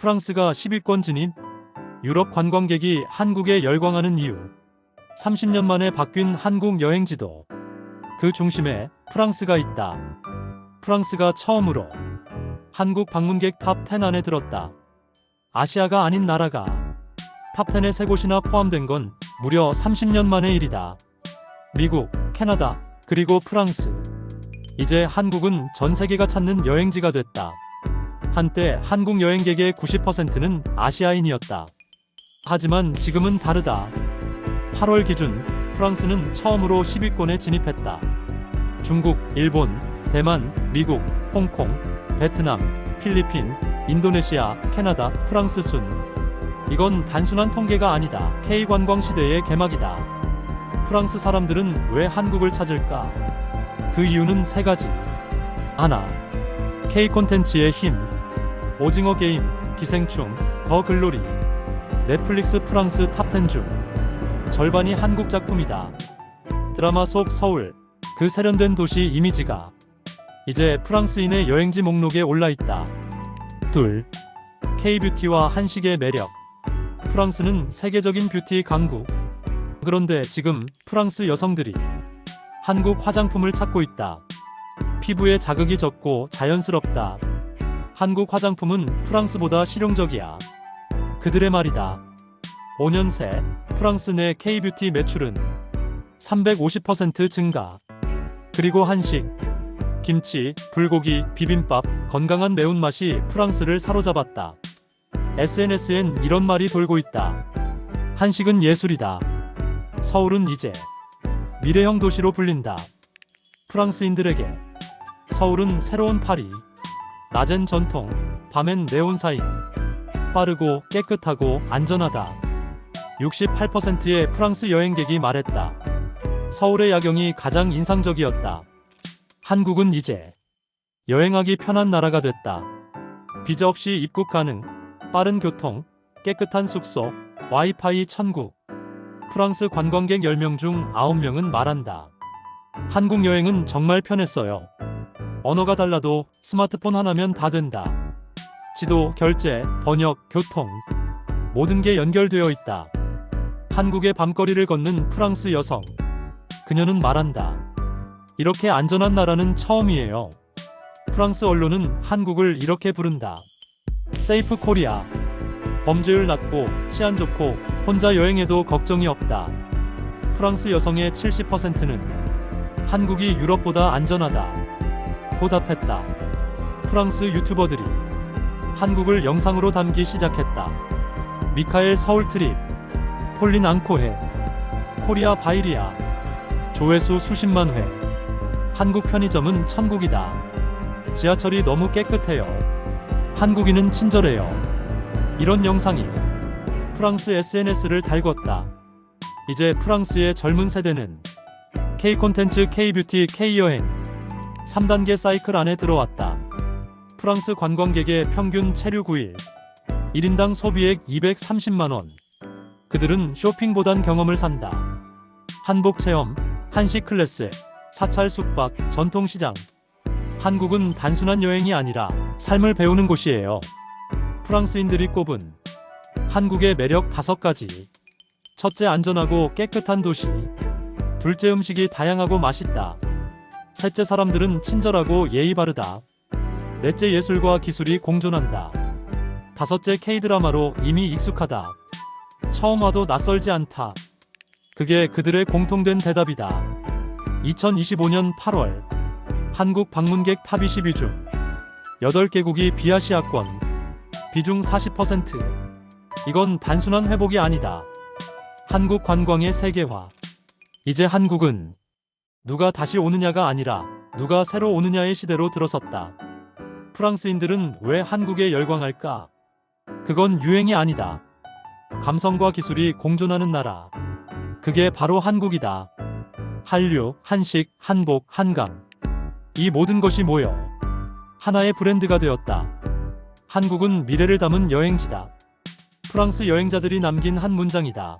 프랑스가 10위권 진입, 유럽 관광객이 한국에 열광하는 이유, 30년 만에 바뀐 한국 여행 지도, 그 중심에 프랑스가 있다. 프랑스가 처음으로 한국 방문객 탑 10 안에 들었다. 아시아가 아닌 나라가 탑 10에 세 곳이나 포함된 건 무려 30년 만의 일이다. 미국, 캐나다, 그리고 프랑스. 이제 한국은 전 세계가 찾는 여행지가 됐다. 한때 한국 여행객의 90%는 아시아인이었다. 하지만 지금은 다르다. 8월 기준 프랑스는 처음으로 10위권에 진입했다. 중국, 일본, 대만, 미국, 홍콩, 베트남, 필리핀, 인도네시아, 캐나다, 프랑스 순. 이건 단순한 통계가 아니다. K 관광 시대의 개막이다. 프랑스 사람들은 왜 한국을 찾을까? 그 이유는 세 가지. 하나, K 콘텐츠의 힘. 오징어 게임, 기생충, 더 글로리. 넷플릭스 프랑스 탑10 중 절반이 한국 작품이다. 드라마 속 서울, 그 세련된 도시 이미지가 이제 프랑스인의 여행지 목록에 올라 있다. 둘, K-뷰티와 한식의 매력. 프랑스는 세계적인 뷰티 강국. 그런데 지금 프랑스 여성들이 한국 화장품을 찾고 있다. 피부에 자극이 적고 자연스럽다. 한국 화장품은 프랑스보다 실용적이야. 그들의 말이다. 5년 새 프랑스 내 K-뷰티 매출은 350% 증가. 그리고 한식, 김치, 불고기, 비빔밥, 건강한 매운맛이 프랑스를 사로잡았다. SNS엔 이런 말이 돌고 있다. 한식은 예술이다. 서울은 이제 미래형 도시로 불린다. 프랑스인들에게 서울은 새로운 파리. 낮엔 전통, 밤엔 네온사인. 빠르고 깨끗하고 안전하다. 68%의 프랑스 여행객이 말했다. 서울의 야경이 가장 인상적이었다. 한국은 이제 여행하기 편한 나라가 됐다. 비자 없이 입국 가능, 빠른 교통, 깨끗한 숙소, 와이파이 천국. 프랑스 관광객 10명 중 9명은 말한다. 한국 여행은 정말 편했어요. 언어가 달라도 스마트폰 하나면 다 된다. 지도, 결제, 번역, 교통. 모든 게 연결되어 있다. 한국의 밤거리를 걷는 프랑스 여성. 그녀는 말한다. 이렇게 안전한 나라는 처음이에요. 프랑스 언론은 한국을 이렇게 부른다. 세이프 코리아. 범죄율 낮고 치안 좋고 혼자 여행해도 걱정이 없다. 프랑스 여성의 70%는 한국이 유럽보다 안전하다. 보답했다. 프랑스 유튜버들이 한국을 영상으로 담기 시작했다. 미카엘 서울 트립, 폴린 앙코해, 코리아 바이리아, 조회수 수십만 회. 한국 편의점은 천국이다. 지하철이 너무 깨끗해요. 한국인은 친절해요. 이런 영상이 프랑스 SNS를 달궜다. 이제 프랑스의 젊은 세대는 K 콘텐츠, K 뷰티, K 여행 3단계 사이클 안에 들어왔다. 프랑스 관광객의 평균 체류 9일, 1인당 소비액 230만 원. 그들은 쇼핑보단 경험을 산다. 한복 체험, 한식 클래스, 사찰 숙박, 전통시장. 한국은 단순한 여행이 아니라 삶을 배우는 곳이에요. 프랑스인들이 꼽은 한국의 매력 다섯 가지. 첫째, 안전하고 깨끗한 도시. 둘째, 음식이 다양하고 맛있다. 셋째, 사람들은 친절하고 예의 바르다. 넷째, 예술과 기술이 공존한다. 다섯째, K-드라마로 이미 익숙하다. 처음 와도 낯설지 않다. 그게 그들의 공통된 대답이다. 2025년 8월 한국 방문객 탑 20위 중 8개국이 비아시아권 비중 40% 이건 단순한 회복이 아니다. 한국 관광의 세계화 이제 한국은 누가 다시 오느냐가 아니라 누가 새로 오느냐의 시대로 들어섰다. 프랑스인들은 왜 한국에 열광할까? 그건 유행이 아니다. 감성과 기술이 공존하는 나라. 그게 바로 한국이다. 한류, 한식, 한복, 한강. 이 모든 것이 모여 하나의 브랜드가 되었다. 한국은 미래를 담은 여행지다. 프랑스 여행자들이 남긴 한 문장이다.